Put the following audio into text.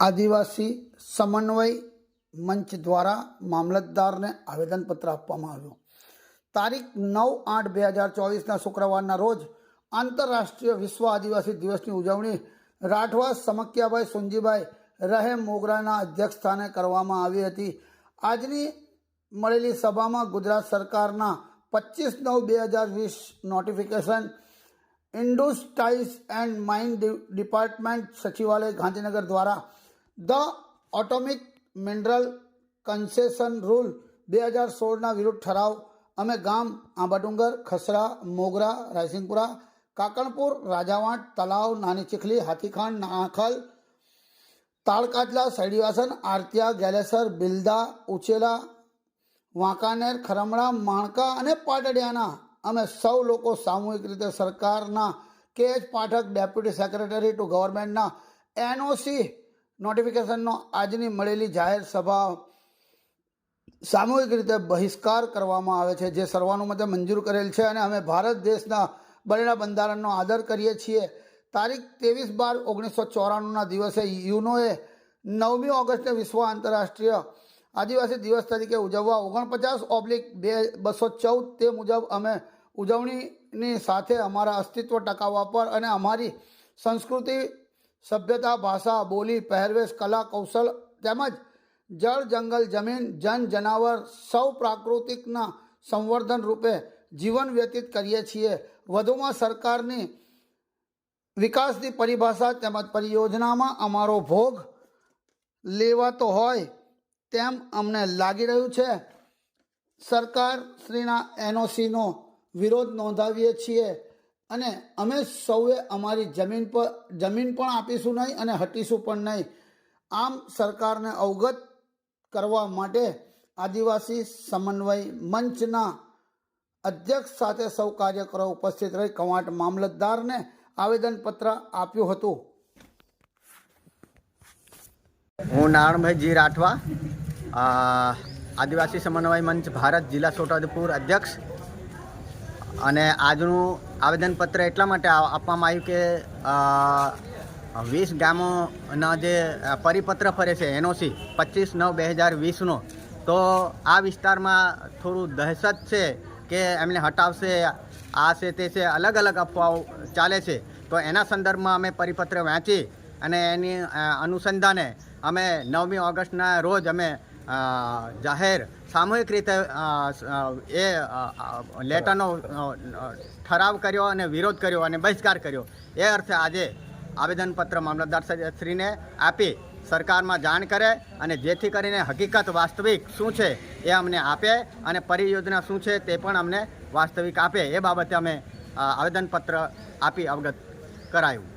આદિવાસી સમન્વય મંચ દ્વારા મામલતદારને આવેદનપત્ર આપવામાં આવ્યું. તારીખ નવ આઠ બે હજાર ચોવીસના શુક્રવારના રોજ આંતરરાષ્ટ્રીય વિશ્વ આદિવાસી દિવસની ઉજવણી રાઠવા સમક્યાભાઈ સુંજીભાઈ રહેમ મોગરાના અધ્યક્ષસ્થાને કરવામાં આવી હતી. આજની મળેલી સભામાં ગુજરાત સરકારના પચીસ નવ બે હજાર વીસ notification industries and mine department Sachivalaya Gandhinagar દ્વારા the atomic mineral concession rule બે હજાર સોળના વિરુદ્ધ ઠરાવ. અમે ગામ આંબાડુંગર, ખસરા, મોગરા, રાયસિંગપુરા, કાકણપુર, રાજાવાંટ, તલાવ, નાની ચીખલી હાથીખાંડ નાખલ તાળકાટલા સૈડીવાસન, આરતિયા, ગેલેસર, બિલદા ઉચેલા વાંકાનેર ખરમડા માણકા અને પાટડિયાના. અમે સૌ લોકો સામૂહિક રીતે સરકારના K H Pathak, deputy secretary to ગવર્મેન્ટના NOC નોટિફિકેશનનો આજની મળેલી જાહેર સભા સામૂહિક રીતે બહિષ્કાર કરવામાં આવે છે, જે સર્વાનુમતે મંજૂર કરેલ છે અને અમે ભારત દેશના બનેલા બંધારણનો આદર કરીએ છીએ. તારીખ ત્રેવીસ બાર ઓગણીસો ચોરાણુંના દિવસે યુનોએ નવમી ઓગસ્ટે વિશ્વ આંતરરાષ્ટ્રીય આદિવાસી દિવસ તરીકે ઉજવવા ઓગણપચાસ ઓબ્લિક બે બસો ચૌદ તે મુજબ અમે ઉજવણીની સાથે અમારા અસ્તિત્વ ટકાવવા પર અને અમારી સંસ્કૃતિ સભ્યતા, ભાષા, બોલી, પહેરવેશ, કલા, કૌશલ તેમજ જળ, જંગલ, જમીન, જન, જનાવર સૌ પ્રાકૃતિકના સંવર્ધન રૂપે જીવન વ્યતીત કરીએ છીએ. વધુમાં સરકારની વિકાસની પરિભાષા તેમજ પરિયોજનામાં અમારો ભોગ લેવાતો હોય તેમ અમને લાગી રહ્યું છે. સરકાર શ્રીના એનઓસીનો વિરોધ નોંધાવીએ છીએ. અને અમે સૌએ અમારી જમીન પર, જમીન પણ આપીશું નહીં અને હટીશું પણ નહીં. આમ સરકારને અવગત કરવા માટે આદિવાસી સમન્વય મંચના અધ્યક્ષ સાથે સૌ કાર્યકરો ઉપસ્થિત રહી કવાંટ મામલતદારને આવેદનપત્ર આપ્યું હતું. હું નારણભાઈ જી રાઠવા આદિવાસી સમન્વય મંચ ભારત જિલ્લા છોટાઉદેપુર અધ્યક્ષ અને આજનું આવેદનપત્ર એટલા માટે આપવામાં આવ્યું કે વીસ ગામોના જે પરિપત્ર ફરે છે, એનઓસી, પચીસ નવ બે હજાર વીસનો, તો આ વિસ્તારમાં થોડું દહેશત છે કે એમને હટાવશે, આ છે, તે છે, અલગ અલગ અફવાઓ ચાલે છે. તો એના સંદર્ભમાં અમે પરિપત્ર વાંચી અને એની અનુસંધાને અમે નવમી ઓગસ્ટના રોજ અમે જાહેર સામૂહિક રીતે એ લેટરનો ઠરાવ કર્યો અને વિરોધ કર્યો અને બહિષ્કાર કર્યો. એ અર્થે આજે આવેદનપત્ર મામલતદાર શ્રીને આપી સરકારમાં જાણ કરે અને જેથી કરીને હકીકત વાસ્તવિક શું છે એ અમને આપે અને પરિયોજના શું છે તે પણ અમને વાસ્તવિક આપે. એ બાબતે અમે આવેદનપત્ર આપી અવગત કરાયું.